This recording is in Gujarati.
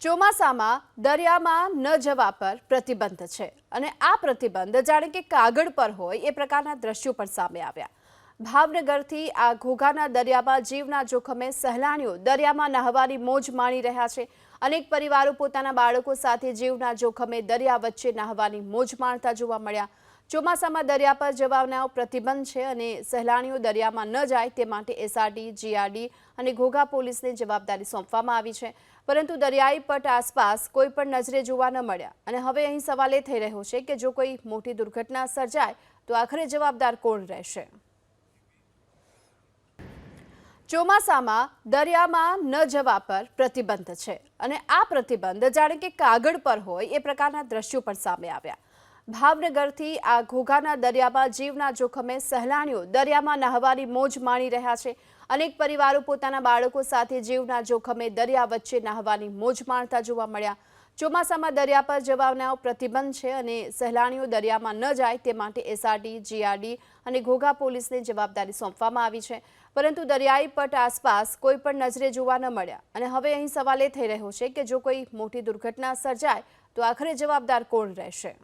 ચોમાસામાં દરિયામાં ન જવા પર પ્રતિબંધ છે. અને આ પ્રતિબંધ જાણે કે કાગળ પર હોય એ પ્રકારના દ્રશ્યો પણ સામે આવ્યા. ભાવનગરથી આ ઘોઘાના દરિયામાં જીવના જોખમે સહેલાણીઓ દરિયામાં નહાવાની મોજ માણી રહ્યા છે. અનેક પરિવારો પોતાના બાળકો સાથે જીવના જોખમે દરિયા વચ્ચે નહાવાની મોજ માણતા જોવા મળ્યા. ચોમાસામાં દરિયા પર જવાના પ્રતિબંધ છે અને સહેલાણીઓ દરિયામાં ન જાય તે માટે એસઆરડી જીઆરડી અને ઘોઘા પોલીસને જવાબદારી સોંપવામાં આવી છે. પરંતુ દરિયાઈ પટ આસપાસ કોઈ પણ નજરે જોવા ન મળ્યા. અને હવે અહીં સવાલ એ થઈ રહ્યો છે કે જો કોઈ મોટી દુર્ઘટના સર્જાય તો આખરે જવાબદાર કોણ રહેશે? ચોમાસામાં દરિયામાં ન જવા પર પ્રતિબંધ છે. અને આ પ્રતિબંધ જાણે કે કાગળ પર હોય એ પ્રકારના દ્રશ્યો પણ સામે આવ્યા. ભાવનગરથી આ ઘોઘાના દરિયામાં જીવના જોખમે સહેલાણીઓ દરિયામાં નહાવાની મોજ માણી રહ્યા છે. અનેક પરિવારો પોતાના બાળકો સાથે જીવના જોખમે દરિયા વચ્ચે નહાવાની મોજ માણતા જોવા મળ્યા. ચોમાસામાં દરિયા પર જવાના પ્રતિબંધ છે અને સહેલાણીઓ દરિયામાં ન જાય તે માટે એસઆરડી જીઆરડી અને ઘોઘા પોલીસને જવાબદારી સોંપવામાં આવી છે. પરંતુ દરિયાઈ પટ આસપાસ કોઈ પણ નજરે જોવા ન મળ્યા. અને હવે અહીં સવાલ એ થઈ રહ્યો છે કે જો કોઈ મોટી દુર્ઘટના સર્જાય તો આખરે જવાબદાર કોણ રહેશે?